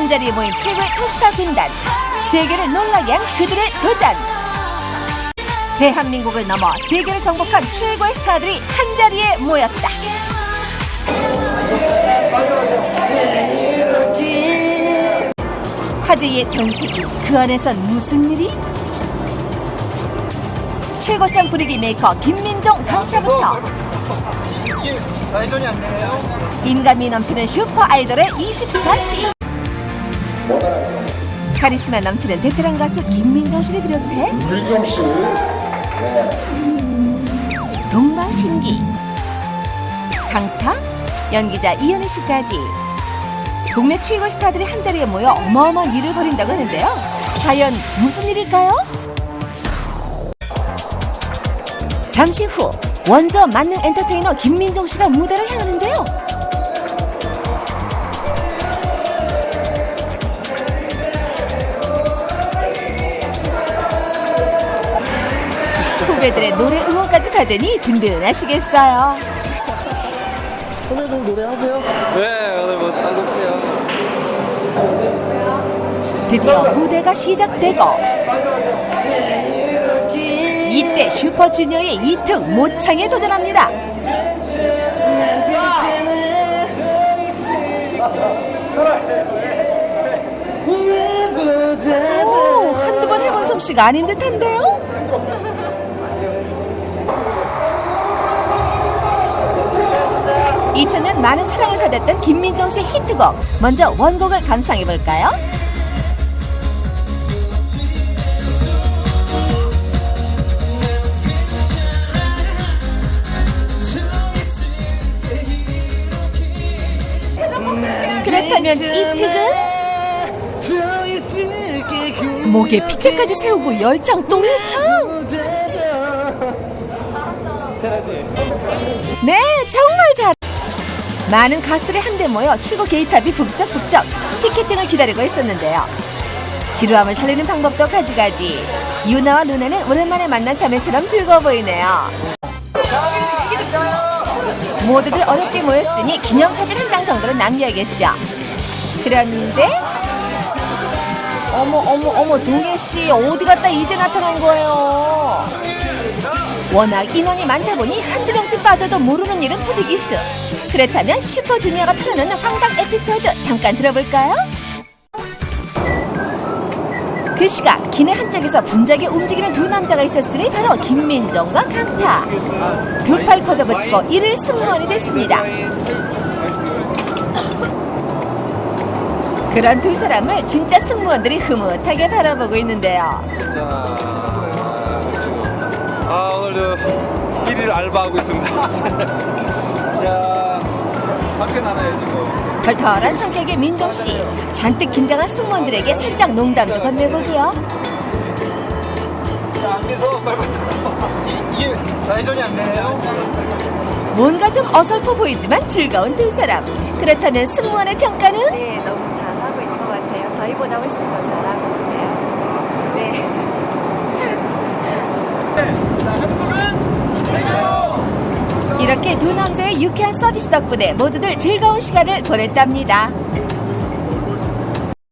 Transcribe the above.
한자리에 모인 최고의 톱스타 군단. 세계를 놀라게 한 그들의 도전. 대한민국을 넘어 세계를 정복한 최고의 스타들이 한자리에 모였다. 화제의 전세기 그 안에선 무슨 일이? 최고상 분위기 메이커 좌회전이 안 되네요. 인간미 넘치는 슈퍼 아이돌의 24시 카리스마 넘치는 베테랑 가수 김민정 씨를 비롯해 민정 씨. 동방신기. 강타 연기자 이현희 씨까지. 국내 최고 스타들이 한자리에 모여 어마어마한 일을 벌인다고 하는데요. 과연 무슨 일일까요? 잠시 후 원저 만능 엔터테이너 김민정 씨가 무대를 향하는데요 후배들의 노래 응원까지 받으니 든든하시겠어요 선배님 노래하세요? 네, 오늘 뭐 따볼게요. 드디어 무대가 시작되고 이때 슈퍼주니어의 이특 모창에 도전합니다. 오, 한두 번 해본 솜씨가 아닌 듯한데요? (2000년) 많은 사랑을 받았던 김민정 씨의 히트곡. 먼저 원곡을 감상해 볼까요? 그렇다면 이 특은? 목에 피켓까지 세우고 열창 또 열창 네 정말 잘 많은 가수들이 한데 모여 출고 게이탑이 북적북적 티켓팅을 기다리고 있었는데요. 지루함을 달래는 방법도 가지가지. 유나와 루나는 오랜만에 만난 자매처럼 즐거워 보이네요. 모두들 어렵게 모였으니 기념사진 한 장 정도는 남겨야겠죠. 그런데 어머 어머 어머 동계 씨 어디 갔다 이제 나타난 거예요? 워낙 인원이 많다 보니 한두 명쯤 빠져도 모르는 일은 부지기수. 그렇다면 슈퍼주니어가 풀어내는 황당 에피소드 잠깐 들어볼까요? 그 시각 기내 한쪽에서 분주하게 움직이는 두 남자가 있었으니 바로 김민정과 강타. 두 팔 걷어붙이고 이를 승무원이 됐습니다. 그런 두 사람을 진짜 승무원들이 흐뭇하게 바라보고 있는데요. 자, 아 오늘 저 1일 알바하고 있습니다. 자, 밖에 나눠야지 뭐. 털털한 성격의 민정 씨, 잔뜩 긴장한 승무원들에게 살짝 농담도 건네보기요. 자, 안 돼서 빨리 이, 이게 좌회전이 안 되네요. 뭔가 좀 어설퍼 보이지만 즐거운 두 사람. 그렇다면 승무원의 평가는? 네, 너무 잘하고 있는 것 같아요. 저희보다 훨씬 더 잘하고 있네요. 네. 내가요. 이렇게 두 남자의 유쾌한 서비스 덕분에 모두들 즐거운 시간을 보냈답니다.